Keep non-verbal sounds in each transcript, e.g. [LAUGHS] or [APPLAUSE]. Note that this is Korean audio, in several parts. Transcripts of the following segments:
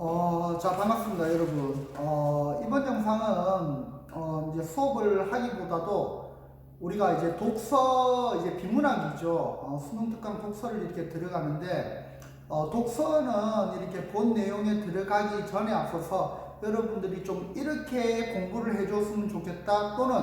어, 자, 반갑습니다, 여러분. 어, 이번 영상은, 어, 이제 수업을 하기보다도 우리가 이제 독서, 이제 비문학이죠. 어, 수능 특강 독서를 이렇게 들어가는데, 어, 독서는 이렇게 본 내용에 들어가기 전에 앞서서 여러분들이 좀 이렇게 공부를 해줬으면 좋겠다, 또는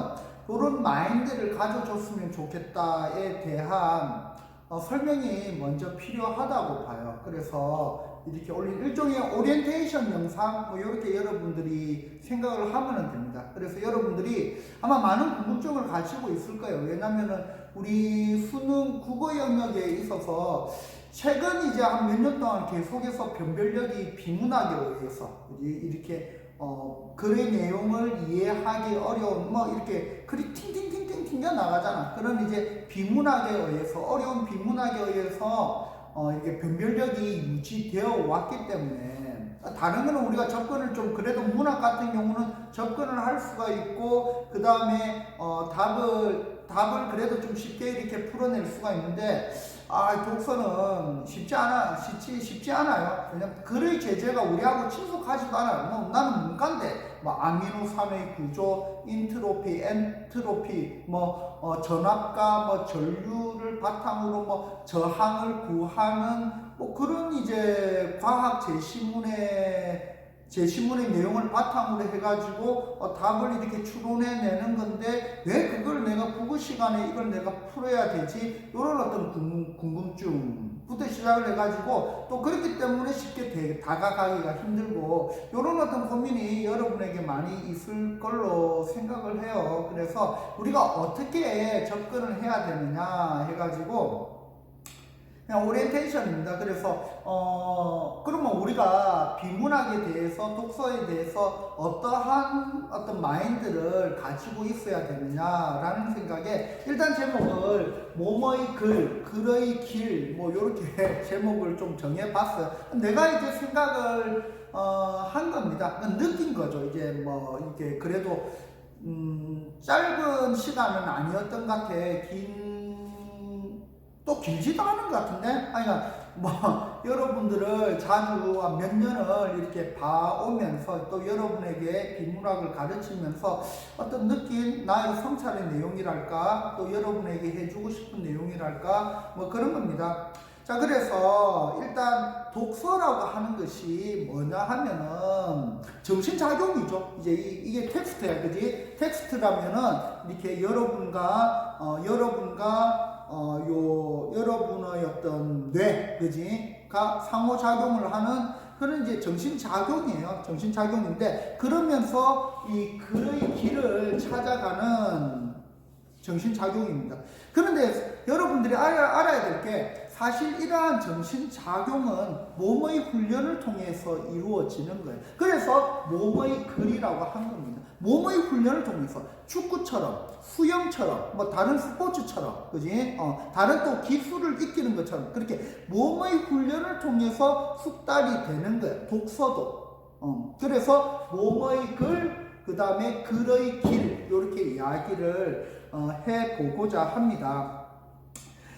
이런 마인드를 가져줬으면 좋겠다에 대한 어, 설명이 먼저 필요하다고 봐요. 그래서 이렇게 올린 일종의 오리엔테이션 영상 뭐 이렇게 여러분들이 생각을 하면 됩니다. 그래서 여러분들이 아마 많은 궁금증을 가지고 있을 거예요. 왜냐면은 우리 수능 국어 영역에 있어서 최근 이제 한 몇 년 동안 계속해서 변별력이 비문학에 의해서 이렇게 어, 글의 내용을 이해하기 어려운 뭐 이렇게 글이 팅팅팅팅 튕겨 나가잖아. 그런 이제 비문학에 의해서 어려운 비문학에 의해서 어, 이게 변별력이 유지되어 왔기 때문에 다른 거는 우리가 접근을 좀 그래도 문학 같은 경우는 접근을 할 수가 있고 그 다음에 어, 답을 답을 그래도 좀 쉽게 이렇게 풀어낼 수가 있는데 아 독서는 쉽지 않아 쉽지 쉽지 않아요. 그냥 글의 제재가 우리하고 친숙하지도 않아요. 뭐 나는 문과인데 뭐 아미노 산의 구조, 인트로피, 엔트로피, 뭐 어, 전압과 뭐 전류를 바탕으로 뭐 저항을 구하는 뭐 그런 이제 과학 제시문의 제시문의 내용을 바탕으로 해가지고 어, 답을 이렇게 추론해내는 건데 왜 그걸 내가 국어 시간에 이걸 내가 풀어야 되지? 이런 어떤 궁금, 궁금증부터 시작을 해가지고 또 그렇기 때문에 쉽게 대, 다가가기가 힘들고 이런 어떤 고민이 여러분에게 많이 있을 걸로 생각을 해요. 그래서 우리가 어떻게 접근을 해야 되느냐 해가지고 그냥 오리엔테이션입니다. 그래서 어 그러면 우리가 비문학에 대해서 독서에 대해서 어떠한 어떤 마인드를 가지고 있어야 되느냐라는 생각에 일단 제목을 뭐뭐의 글, 글의 길 뭐 이렇게 [LAUGHS] 제목을 좀 정해봤어요. 내가 이제 생각을 어, 한 겁니다. 느낀 거죠. 이제 뭐 이렇게 그래도 음, 짧은 시간은 아니었던 것 같아. 긴 또 길지도 않은 것 같은데? 아니, 뭐, [LAUGHS] 여러분들을 자주 몇 년을 이렇게 봐오면서 또 여러분에게 비문학을 가르치면서 어떤 느낀 나의 성찰의 내용이랄까, 또 여러분에게 해주고 싶은 내용이랄까, 뭐 그런 겁니다. 자, 그래서 일단 독서라고 하는 것이 뭐냐 하면은 정신작용이죠. 이제 이, 게 텍스트야, 그지? 텍스트라면은 이렇게 여러분과, 어, 여러분과 어, 요, 여러분의 어떤 뇌, 그지? 가 상호작용을 하는 그런 이제 정신작용이에요. 정신작용인데, 그러면서 이 글의 길을 찾아가는 정신작용입니다. 그런데 여러분들이 알아, 알아야 될 게, 사실 이러한 정신작용은 몸의 훈련을 통해서 이루어지는 거예요. 그래서 몸의 글이라고 한 겁니다. 몸의 훈련을 통해서 축구처럼 수영처럼 뭐 다른 스포츠처럼 그지 어 다른 또 기술을 익히는 것처럼 그렇게 몸의 훈련을 통해서 숙달이 되는 거예요 독서도 어 그래서 몸의 글 그 다음에 글의 길 이렇게 이야기를 어, 해보고자 합니다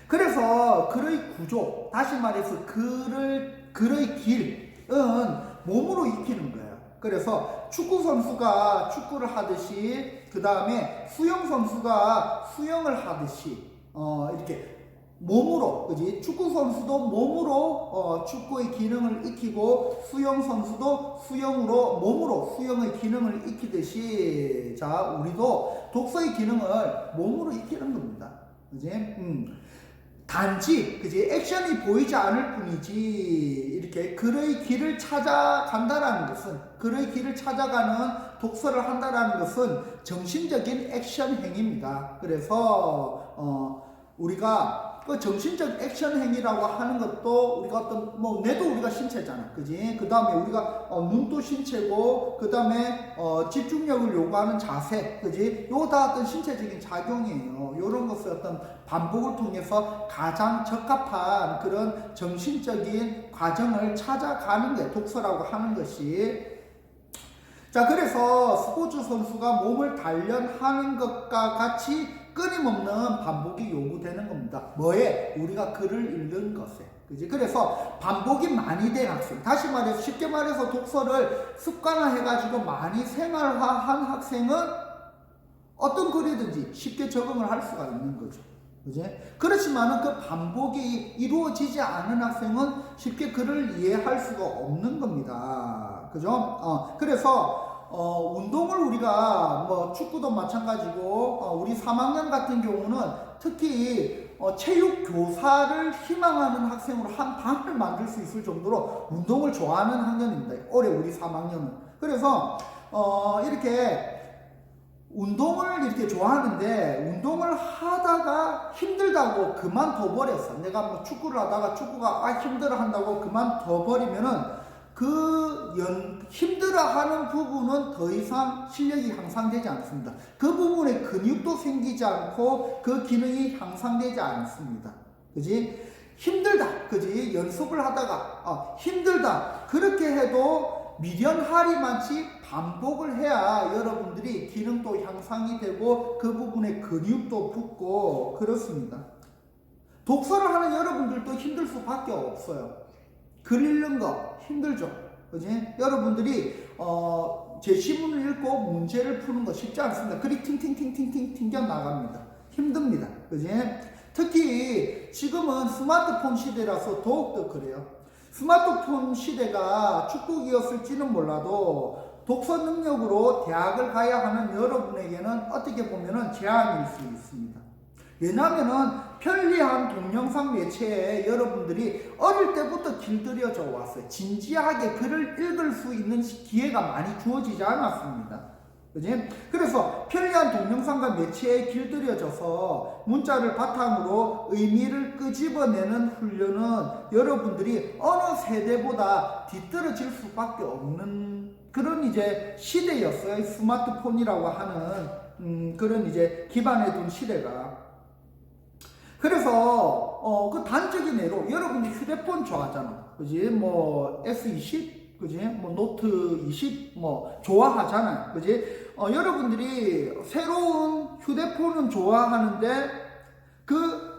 그래서 글의 구조 다시 말해서 글을 글의 길은 몸으로 익히는 거예요. 그래서 축구 선수가 축구를 하듯이 그 다음에 수영 선수가 수영을 하듯이 어 이렇게 몸으로 그지? 축구 선수도 몸으로 어 축구의 기능을 익히고 수영 선수도 수영으로 몸으로 수영의 기능을 익히듯이 자 우리도 독서의 기능을 몸으로 익히는 겁니다. 그지? 음. 단지 그지 액션이 보이지 않을 뿐이지 이렇게 글의 길을 찾아간다라는 것은 글의 길을 찾아가는 독서를 한다라는 것은 정신적인 액션 행위입니다. 그래서 어 우리가 그 정신적 액션 행위라고 하는 것도 우리가 어떤 뭐 뇌도 우리가 신체잖아, 그지? 그 다음에 우리가 어, 눈도 신체고 그 다음에 어, 집중력을 요구하는 자세, 그지? 요거 다 어떤 신체적인 작용이에요. 요런 것을 어떤 반복을 통해서 가장 적합한 그런 정신적인 과정을 찾아가는 게 독서라고 하는 것이 자, 그래서 스포츠 선수가 몸을 단련하는 것과 같이 끊임없는 반복이 요구되는 겁니다. 뭐에? 우리가 글을 읽는 것에. 그지? 그래서 반복이 많이 된 학생. 다시 말해서 쉽게 말해서 독서를 습관화해가지고 많이 생활화한 학생은 어떤 글이든지 쉽게 적응을 할 수가 있는 거죠. 그지? 그렇지만은 그 반복이 이루어지지 않은 학생은 쉽게 글을 이해할 수가 없는 겁니다. 그죠? 어, 그래서 어, 운동을 우리가 뭐 축구도 마찬가지고 어, 우리 3학년 같은 경우는 특히 어, 체육 교사를 희망하는 학생으로 한 반을 [LAUGHS] 만들 수 있을 정도로 운동을 좋아하는 학년입니다. 올해 우리 3학년은. 그래서 어, 이렇게 운동을 이렇게 좋아하는데 운동을 하다가 힘들다고 그만둬 버렸어. 내가 뭐 축구를 하다가 축구가 아 힘들어 한다고 그만둬 버리면은 그 연, 힘들어 하는 부분은 더 이상 실력이 향상되지 않습니다. 그 부분에 근육도 생기지 않고 그 기능이 향상되지 않습니다. 그지? 힘들다. 그지? 연습을 하다가 아, 힘들다. 그렇게 해도 미련하리만치 반복을 해야 여러분들이 기능도 향상이 되고 그 부분에 근육도 붙고 그렇습니다. 독서를 하는 여러분들도 힘들 수밖에 없어요. 글 읽는 거 힘들죠. 그지? 여러분들이 어, 제 시문을 읽고 문제를 푸는 거 쉽지 않습니다. 글이 팅팅팅팅팅 튕겨 나갑니다. 힘듭니다. 그지? 특히 지금은 스마트폰 시대라서 더욱더 그래요. 스마트폰 시대가 축복이었을지는 몰라도 독서 능력으로 대학을 가야 하는 여러분에게는 어떻게 보면은 제한일 수 있습니다. 왜냐하면은 편리한 동영상 매체에 여러분들이 어릴 때부터 길들여져 왔어요. 진지하게 글을 읽을 수 있는 기회가 많이 주어지지 않았습니다. 그지? 그래서 편리한 동영상과 매체에 길들여져서 문자를 바탕으로 의미를 끄집어내는 훈련은 여러분들이 어느 세대보다 뒤떨어질 수밖에 없는 그런 이제 시대였어요. 스마트폰이라고 하는 음, 그런 이제 기반에 둔 시대가. 그래서 어, 그 단적인 예로 여러분이 휴대폰 좋아하잖아. 그지? 뭐 S20 그지? 뭐 노트 20 뭐 좋아하잖아요. 그지? 어, 여러분들이 새로운 휴대폰은 좋아하는데 그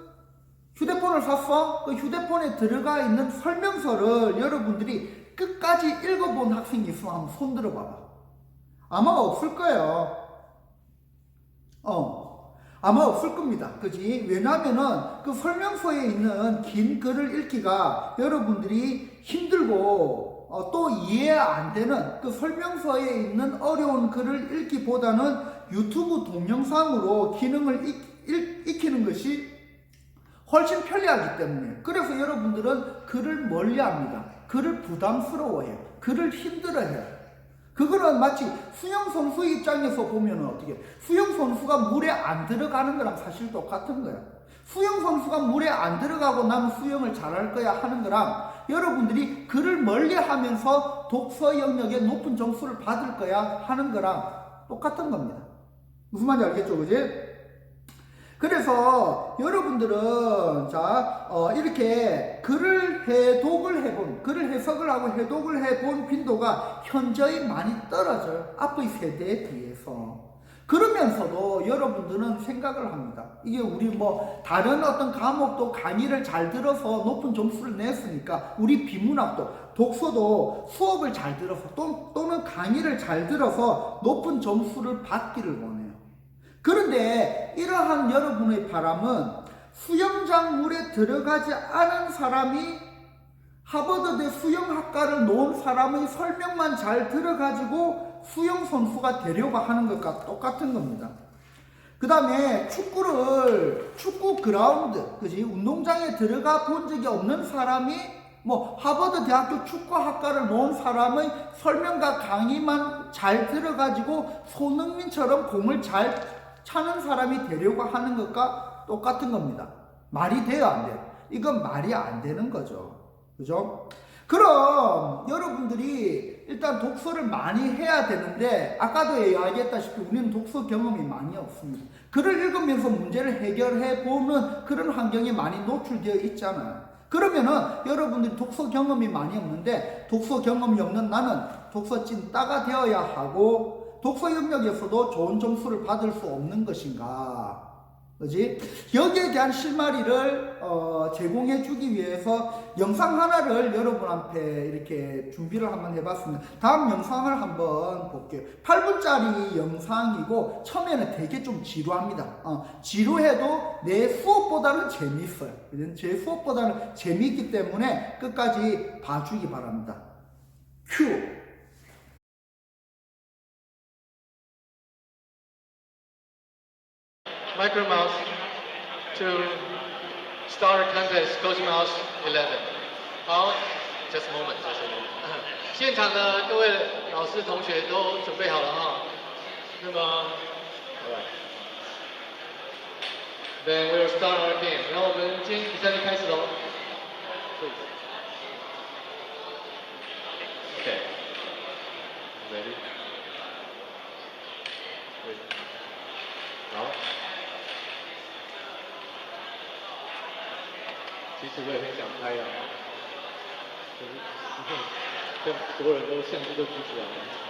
휴대폰을 샀어? 그 휴대폰에 들어가 있는 설명서를 여러분들이 끝까지 읽어본 학생이 있으면 한번 손 들어봐봐. 아마 없을 거예요. 어. 아마 없을 겁니다. 그지? 왜냐면은 그 설명서에 있는 긴 글을 읽기가 여러분들이 힘들고 어, 또 이해 안 되는 그 설명서에 있는 어려운 글을 읽기보다는 유튜브 동영상으로 기능을 익, 읽, 익히는 것이 훨씬 편리하기 때문에 그래서 여러분들은 글을 멀리 합니다. 글을 부담스러워해요. 글을 힘들어해요. 그거는 마치 수영 선수 입장에서 보면 어떻게 수영 선수가 물에 안 들어가는 거랑 사실 똑같은 거야. 수영 선수가 물에 안 들어가고 나면 수영을 잘할 거야 하는 거랑 여러분들이 글을 멀리 하면서 독서 영역에 높은 점수를 받을 거야 하는 거랑 똑같은 겁니다. 무슨 말인지 알겠죠, 그지? 그래서 여러분들은 자 어, 이렇게 글을 해독을 해본 글을 해석을 하고 해독을 해본 빈도가 현저히 많이 떨어져요. 앞의 세대에 비해서. 그러면서도 여러분들은 생각을 합니다. 이게 우리 뭐 다른 어떤 과목도 강의를 잘 들어서 높은 점수를 냈으니까 우리 비문학도 독서도 수업을 잘 들어서 또, 또는 강의를 잘 들어서 높은 점수를 받기를 원해요 그런데 이러한 여러분의 바람은 수영장 물에 들어가지 않은 사람이 하버드대 수영학과를 놓은 사람의 설명만 잘 들어가지고 수영 선수가 되려고 하는 것과 똑같은 겁니다. 그 다음에 축구를, 축구 그라운드, 그지? 운동장에 들어가 본 적이 없는 사람이 뭐 하버드 대학교 축구학과를 놓은 사람의 설명과 강의만 잘 들어가지고 손흥민처럼 공을 잘 차는 사람이 되려고 하는 것과 똑같은 겁니다. 말이 돼요, 안 돼요? 이건 말이 안 되는 거죠. 그죠? 그럼 여러분들이 일단 독서를 많이 해야 되는데 아까도 이야기했다시피 우리는 독서 경험이 많이 없습니다. 글을 읽으면서 문제를 해결해 보는 그런 환경에 많이 노출되어 있잖아요. 그러면은 여러분들이 독서 경험이 많이 없는데 독서 경험이 없는 나는 독서 찐따가 되어야 하고 독서 영역에서도 좋은 점수를 받을 수 없는 것인가? 그지? 여기에 대한 실마리를 어, 제공해 주기 위해서 영상 하나를 여러분한테 이렇게 준비를 한번 해봤습니다. 다음 영상을 한번 볼게요. 8분짜리 영상이고 처음에는 되게 좀 지루합니다. 어, 지루해도 내 수업보다는 재미있어요. 제 수업보다는 재미있기 때문에 끝까지 봐주기 바랍니다. 큐! Micro Mouse to start contest Coach Mouse 11. 好，just a moment, just a moment. 现场的各位老师同学都准备好了哈。那么，alright. Then [LAUGHS] we'll start our game. 然后我们今天比赛就开始喽。Please. Okay. Ready? Ready. 其实我也很想拍啊，可是跟所有人都相机都举起来了。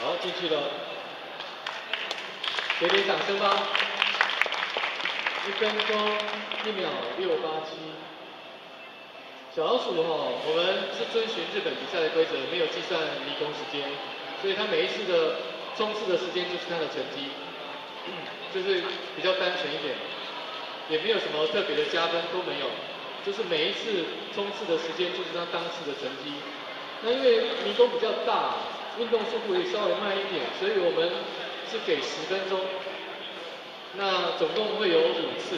好，进去了。给点掌声吧！一分钟一秒六八七。小老鼠哈，我们是遵循日本比赛的规则，没有计算离宫时间，所以他每一次的冲刺的时间就是他的成绩，就是比较单纯一点，也没有什么特别的加分都没有，就是每一次冲刺的时间就是他当次的成绩。那因为迷宫比较大，运动速度也稍微慢一点，所以我们是给十分钟，那总共会有五次。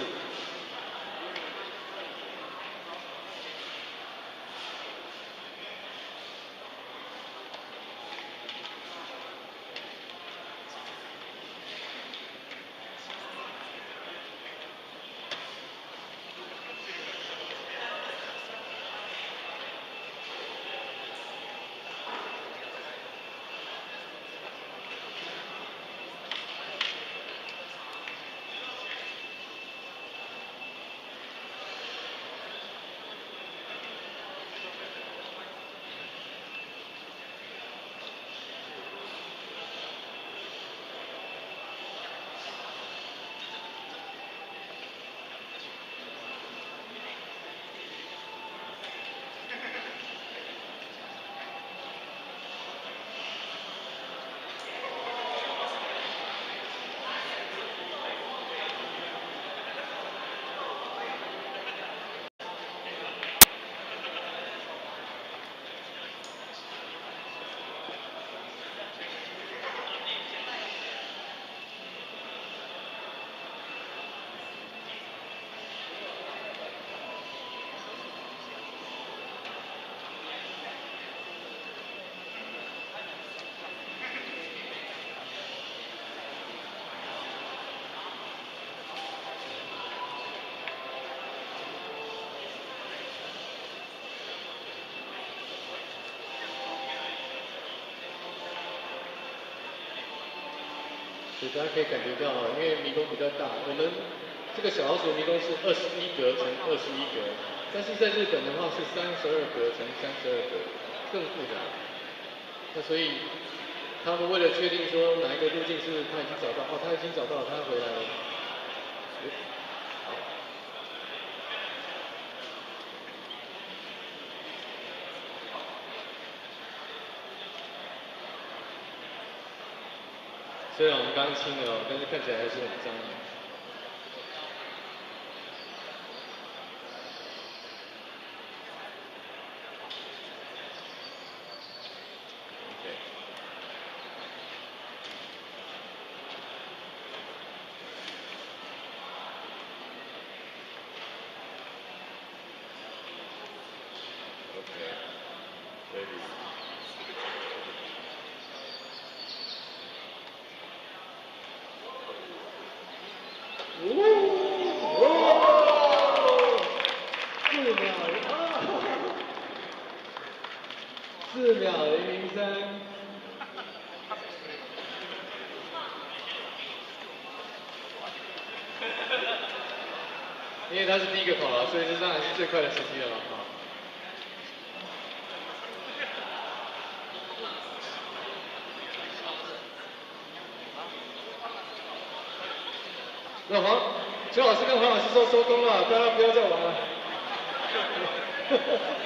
大家可以感觉到，因为迷宫比较大，我们这个小老鼠迷宫是二十一格乘二十一格，但是在日本的话是三十二格乘三十二格，更复杂。那所以他们为了确定说哪一个路径是他已经找到，哦，他已经找到了，他回来了。诶好。虽然我们刚清了，但是看起来还是很脏。Baby. 오! 四秒啊！四秒零零三。因为他是第一个跑了，所以这当然是最快的时期了啊老黄陈老师跟黄老师说收工了大家不要再玩了。[LAUGHS]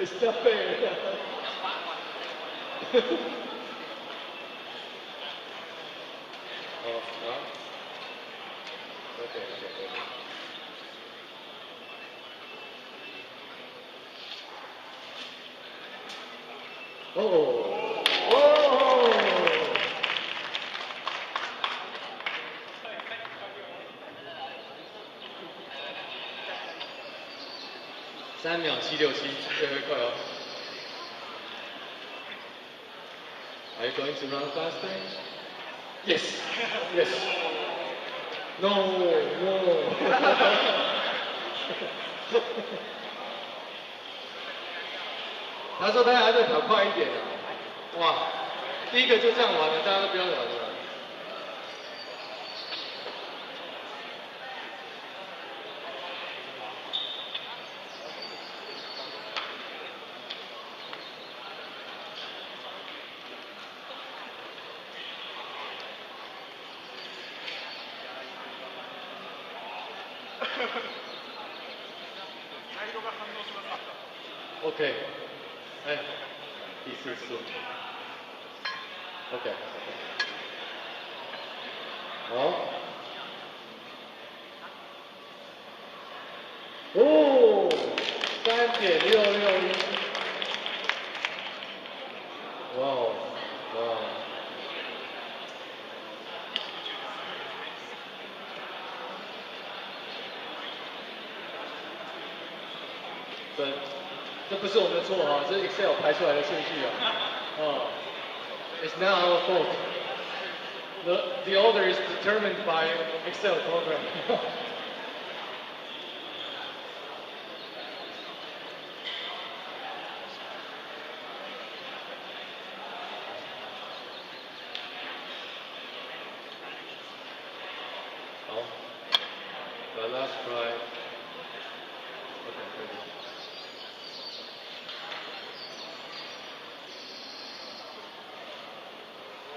it's 哦哦。三秒七六七这回快哦。Are you going to run faster? Yes. Yes. [LAUGHS] No. No. [LAUGHS] 他说他还在跑快一点啊。哇，第一个就这样玩了，大家都不要玩了。 好，哦，三点六六一，哇哦，哇哦。对这不是我们的错啊，这是 Excel 排出来的顺序啊。哦，It's not our fault. The the order is determined by Excel program. [LAUGHS] Oh, 好，The last try.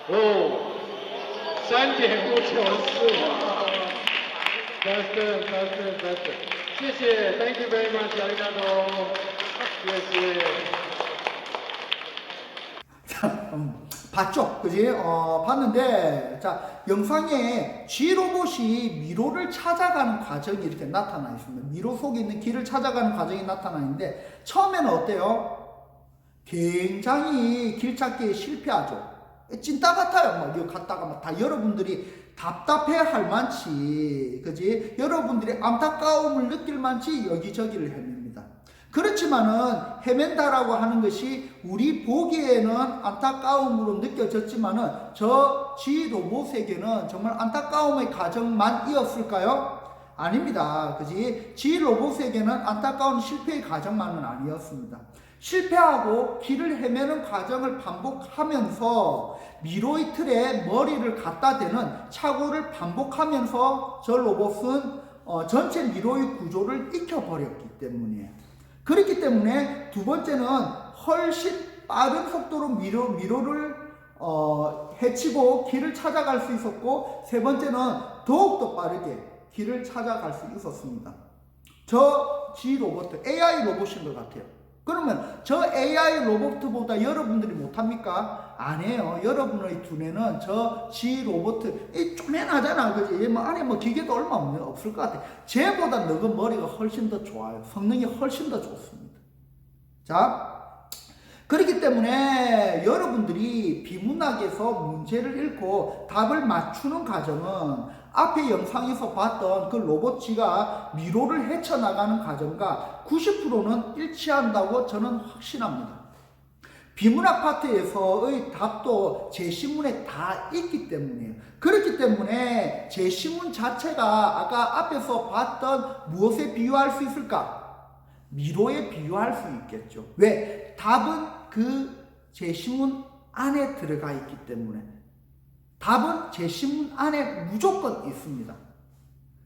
Okay. 哦，三点五九四，faster faster faster，谢谢，Thank you very much，亚历山大，谢谢。 자, 음, 봤죠? 그지? 어, 봤는데, 자, 영상에 G 로봇이 미로를 찾아가는 과정이 이렇게 나타나 있습니다. 미로 속에 있는 길을 찾아가는 과정이 나타나 있는데, 처음에는 어때요? 굉장히 길 찾기에 실패하죠. 찐따 같아요. 막, 이거 갔다가 막 다 여러분들이 답답해 할 만치, 그지? 여러분들이 안타까움을 느낄 만치 여기저기를 헤맵니다. 그렇지만은 헤맨다라고 하는 것이 우리 보기에는 안타까움으로 느껴졌지만은 저 G 로봇에게는 정말 안타까움의 과정만 이었을까요? 아닙니다. 그지? G 로봇에게는 안타까운 실패의 과정만은 아니었습니다. 실패하고 길을 헤매는 과정을 반복하면서 미로이 틀에 머리를 갖다 대는 착오를 반복하면서 저 로봇은 어, 전체 미로의 구조를 익혀버렸기 때문이에요. 그렇기 때문에 두 번째는 훨씬 빠른 속도로 미로, 미로를 어, 해치고 길을 찾아갈 수 있었고 세 번째는 더욱더 빠르게 길을 찾아갈 수 있었습니다. 저 G 로봇, AI 로봇인 것 같아요. 그러면 저 AI 로봇보다 여러분들이 못합니까? 아니에요. 여러분의 두뇌는 저 G 로봇, 이 쪼매나잖아. 그지? 뭐 안에 뭐 기계도 얼마 없네, 없을 것 같아. 쟤보다 너가 머리가 훨씬 더 좋아요. 성능이 훨씬 더 좋습니다. 자, 그 그렇기 때문에 여러분들이 비문학에서 문제를 읽고 답을 맞추는 과정은 앞에 영상에서 봤던 그 로봇쥐가 미로를 헤쳐나가는 과정과 90%는 일치한다고 저는 확신합니다. 비문학 파트에서의 답도 제시문에 다 있기 때문이에요. 그렇기 때문에 제시문 자체가 아까 앞에서 봤던 무엇에 비유할 수 있을까? 미로에 비유할 수 있겠죠. 왜? 답은 그 제시문 안에 들어가 있기 때문에. 답은 제시문 안에 무조건 있습니다.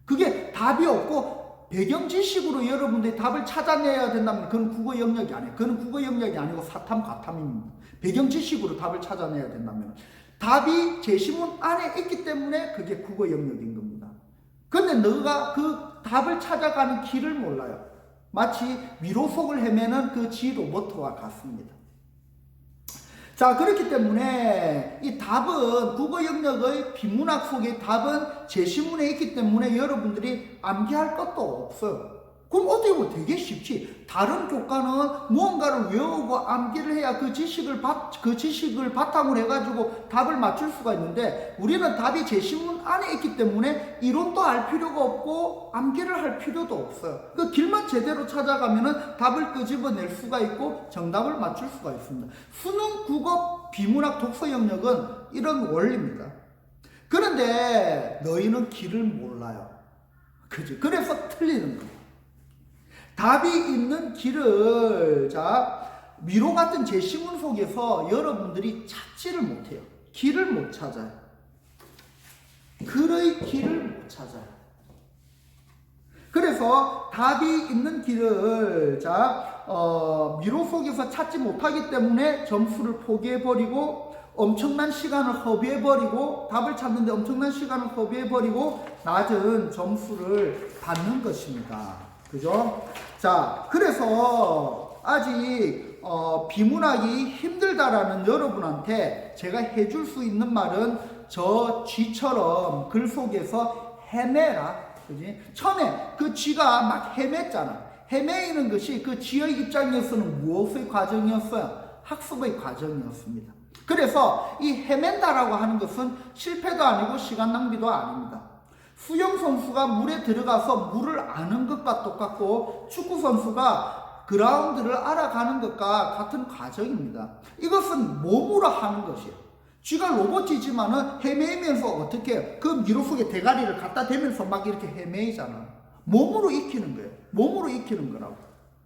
그게 답이 없고 배경 지식으로 여러분들이 답을 찾아내야 된다면 그건 국어 영역이 아니에요. 그건 국어 영역이 아니고 사탐 과탐입니다. 배경 지식으로 답을 찾아내야 된다면 답이 제시문 안에 있기 때문에 그게 국어 영역인 겁니다. 근데 너가 그 답을 찾아가는 길을 몰라요. 마치 미로 속을 헤매는 그 지 로버트와 같습니다. 자, 그렇기 때문에 이 답은 국어 영역의 비문학 속의 답은 제시문에 있기 때문에 여러분들이 암기할 것도 없어요. 그럼 어떻게 보면 되게 쉽지. 다른 교과는 무언가를 외우고 암기를 해야 그 지식을 바, 그 지식을 바탕으로 해가지고 답을 맞출 수가 있는데 우리는 답이 제시문 안에 있기 때문에 이론도 알 필요가 없고 암기를 할 필요도 없어요. 그 길만 제대로 찾아가면은 답을 끄집어낼 수가 있고 정답을 맞출 수가 있습니다. 수능, 국어, 비문학, 독서 영역은 이런 원리입니다. 그런데 너희는 길을 몰라요. 그죠? 그래서 틀리는 거예요. 답이 있는 길을 자 미로 같은 제시문 속에서 여러분들이 찾지를 못해요. 길을 못 찾아요. 글의 길을 못 찾아요. 그래서 답이 있는 길을 자 어, 미로 속에서 찾지 못하기 때문에 점수를 포기해버리고 엄청난 시간을 허비해버리고 답을 찾는데 엄청난 시간을 허비해버리고 낮은 점수를 받는 것입니다. 그죠? 자, 그래서 아직 어, 비문학이 힘들다라는 여러분한테 제가 해줄 수 있는 말은 저 쥐처럼 글 속에서 헤매라. 그지? 처음에 그 쥐가 막 헤맸잖아. 헤매이는 것이 그 쥐의 입장에서는 무엇의 과정이었어요? 학습의 과정이었습니다. 그래서 이 헤맨다라고 하는 것은 실패도 아니고 시간 낭비도 아닙니다. 수영 선수가 물에 들어가서 물을 아는 것과 똑같고 축구 선수가 그라운드를 알아가는 것과 같은 과정입니다. 이것은 몸으로 하는 것이에요. 쥐가 로봇이지만은 헤매면서 어떻게? 그 미로 속에 대가리를 갖다 대면서 막 이렇게 헤매이잖아. 몸으로 익히는 거예요. 몸으로 익히는 거라고.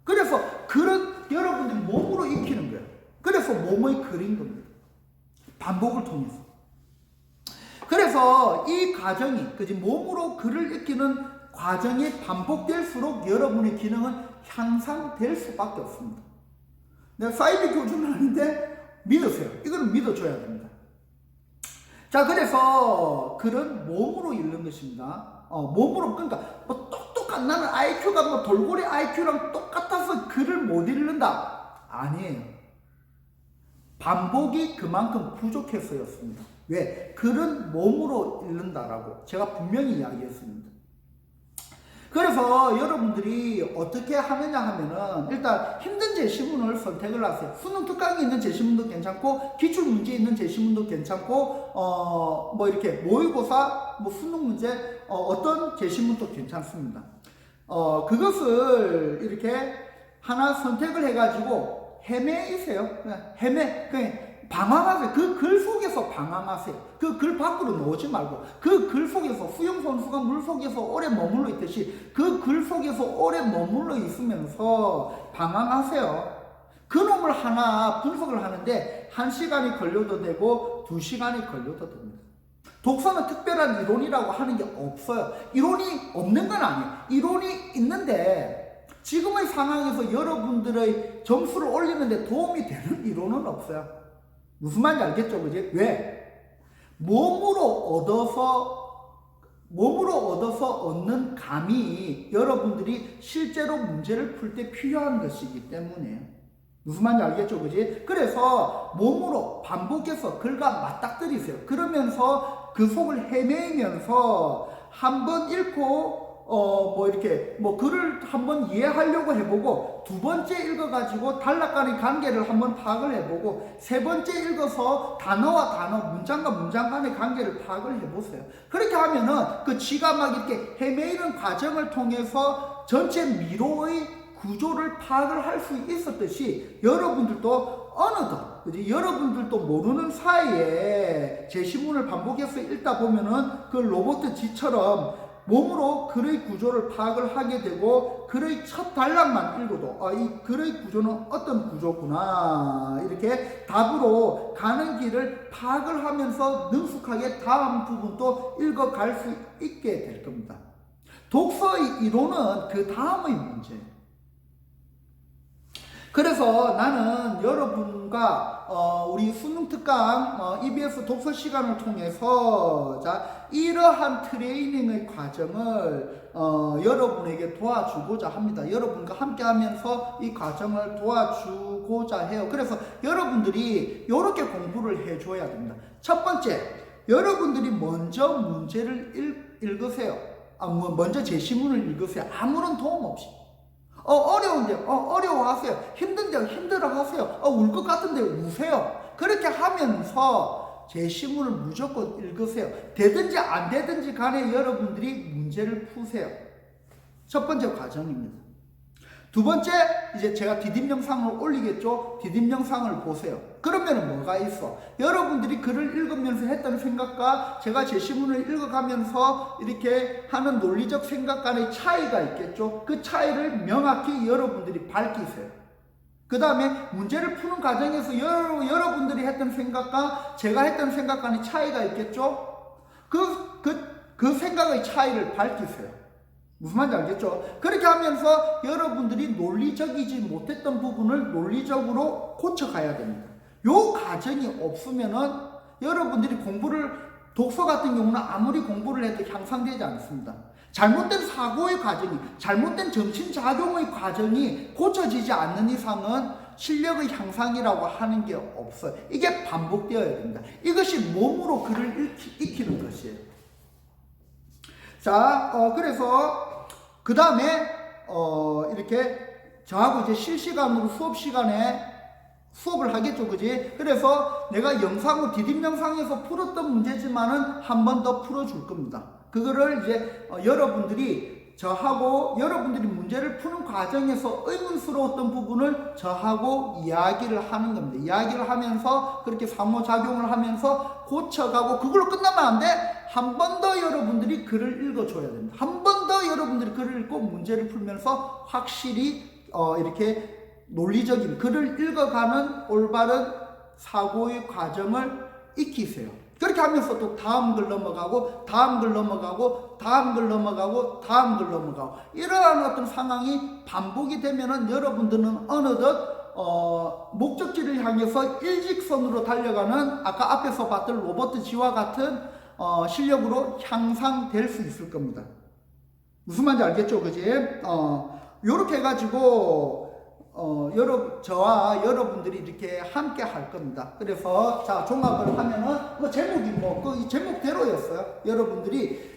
그래서 그런 여러분들이 몸으로 익히는 거예요. 그래서 몸의 그린 겁니다. 반복을 통해서. 그래서 이 과정이 그지 몸으로 글을 익히는 과정이 반복될수록 여러분의 기능은 향상될 수밖에 없습니다. 내가 사이비 교주는 아닌데 믿으세요. 이거는 믿어줘야 됩니다. 자, 그래서 글은 몸으로 읽는 것입니다. 어, 몸으로 그러니까 뭐 똑똑한 나는 IQ가 뭐 돌고래 IQ랑 똑같아서 글을 못 읽는다 아니에요. 반복이 그만큼 부족해서였습니다. 왜? 글은 몸으로 읽는다라고 제가 분명히 이야기했습니다. 그래서 여러분들이 어떻게 하느냐 하면은 일단 힘든 제시문을 선택을 하세요. 수능 특강이 있는 제시문도 괜찮고 기출 문제 있는 제시문도 괜찮고 어 뭐 이렇게 모의고사 뭐 수능 문제 어, 떤 제시문도 괜찮습니다. 어 그것을 이렇게 하나 선택을 해가지고 헤매이세요. 헤매 그냥 방황하세요. 그 글 속에서 방황하세요. 그 글 밖으로 나오지 말고 그 글 속에서 수영 선수가 물 속에서 오래 머물러 있듯이 그 글 속에서 오래 머물러 있으면서 방황하세요. 그 놈을 하나 분석을 하는데 한 시간이 걸려도 되고 두 시간이 걸려도 됩니다. 독서는 특별한 이론이라고 하는 게 없어요. 이론이 없는 건 아니에요. 이론이 있는데 지금의 상황에서 여러분들의 점수를 올리는데 도움이 되는 이론은 없어요. 무슨 말인지 알겠죠? 그지? 왜? 몸으로 얻어서, 몸으로 얻어서 얻는 감이 여러분들이 실제로 문제를 풀 때 필요한 것이기 때문에. 무슨 말인지 알겠죠? 그지? 그래서 몸으로 반복해서 글과 맞닥뜨리세요. 그러면서 그 속을 헤매면서 한 번 읽고 어, 뭐 이렇게, 뭐 글을 한번 이해하려고 해보고, 두 번째 읽어가지고 단락간의 관계를 한번 파악을 해보고, 세 번째 읽어서 단어와 단어, 문장과 문장 간의 관계를 파악을 해보세요. 그렇게 하면은 그 지가 막 이렇게 헤매이는 과정을 통해서 전체 미로의 구조를 파악을 할 수 있었듯이 여러분들도 어느덧 그지? 여러분들도 모르는 사이에 제시문을 반복해서 읽다 보면은 그 로봇 지처럼 몸으로 글의 구조를 파악을 하게 되고 글의 첫 단락만 읽어도 아, 이 글의 구조는 어떤 구조구나 이렇게 답으로 가는 길을 파악을 하면서 능숙하게 다음 부분도 읽어갈 수 있게 될 겁니다. 독서의 이론은 그 다음의 문제예요. 그래서 나는 여러분과 어, 우리 수능 특강 어, EBS 독서 시간을 통해서 자 이러한 트레이닝의 과정을 어, 여러분에게 도와주고자 합니다. 여러분과 함께하면서 이 과정을 도와주고자 해요. 그래서 여러분들이 이렇게 공부를 해줘야 됩니다. 첫 번째, 여러분들이 먼저 문제를 읽, 읽으세요. 아, 뭐, 먼저 제시문을 읽으세요. 아무런 도움 없이. 어, 어려운 데, 어, 어려워 하세요. 힘든 데, 힘들어 하세요. 어, 울 것 같은데, 우세요. 그렇게 하면서 제시문을 무조건 읽으세요. 되든지 안 되든지 간에 여러분들이 문제를 푸세요. 첫 번째 과정입니다. 두 번째, 이제 제가 디딤 영상을 올리겠죠? 디딤 영상을 보세요. 그러면 뭐가 있어? 여러분들이 글을 읽으면서 했던 생각과 제가 제시문을 읽어가면서 이렇게 하는 논리적 생각 간의 차이가 있겠죠? 그 차이를 명확히 여러분들이 밝히세요. 그 다음에 문제를 푸는 과정에서 여러, 여러분들이 했던 생각과 제가 했던 생각 간의 차이가 있겠죠? 그, 그, 그 생각의 차이를 밝히세요. 무슨 말인지 알겠죠? 그렇게 하면서 여러분들이 논리적이지 못했던 부분을 논리적으로 고쳐가야 됩니다. 요 과정이 없으면은 여러분들이 공부를 독서 같은 경우는 아무리 공부를 해도 향상되지 않습니다. 잘못된 사고의 과정이, 잘못된 정신작용의 과정이 고쳐지지 않는 이상은 실력의 향상이라고 하는 게 없어요. 이게 반복되어야 됩니다. 이것이 몸으로 글을 익히, 익히는 것이에요. 자, 어, 그래서 그 다음에 어, 이렇게 저하고 이제 실시간으로 수업 시간에 수업을 하겠죠, 그지? 그래서 내가 영상으로 디딤 영상에서 풀었던 문제지만은 한 번 더 풀어줄 겁니다. 그거를 이제 어, 여러분들이 저하고 여러분들이 문제를 푸는 과정에서 의문스러웠던 부분을 저하고 이야기를 하는 겁니다. 이야기를 하면서 그렇게 상호작용을 하면서 고쳐가고 그걸로 끝나면 안 돼. 한 번 더 여러분들이 글을 읽어줘야 됩니다. 한 번 더 여러분들이 글을 읽고 문제를 풀면서 확실히 어, 이렇게 논리적인 글을 읽어가는 올바른 사고의 과정을 익히세요. 그렇게 하면서 또 다음 글 넘어가고 다음 글 넘어가고 다음 글 넘어가고 다음 글 넘어가고 이러한 어떤 상황이 반복이 되면은 여러분들은 어느덧 어, 목적지를 향해서 일직선으로 달려가는 아까 앞에서 봤던 로버트 지와 같은 어, 실력으로 향상될 수 있을 겁니다. 무슨 말인지 알겠죠, 그지? 어, 요렇게 해가지고 어, 여러, 저와 여러분들이 이렇게 함께 할 겁니다. 그래서, 자, 종합을 하면은, 뭐, 제목이 뭐, 그 제목대로였어요. 여러분들이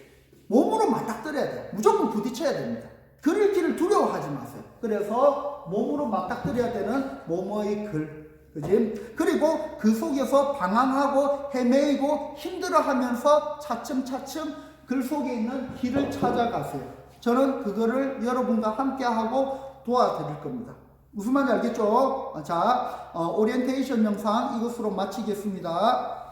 몸으로 맞닥뜨려야 돼요. 무조건 부딪혀야 됩니다. 글 읽기를 두려워하지 마세요. 그래서 몸으로 맞닥뜨려야 되는 모모의 글. 그지? 그리고 그 속에서 방황하고 헤매이고 힘들어 하면서 차츰차츰 글 속에 있는 길을 찾아가세요. 저는 그거를 여러분과 함께하고 도와드릴 겁니다. 무슨 말인지 알겠죠? 자, 어, 오리엔테이션 영상 이것으로 마치겠습니다.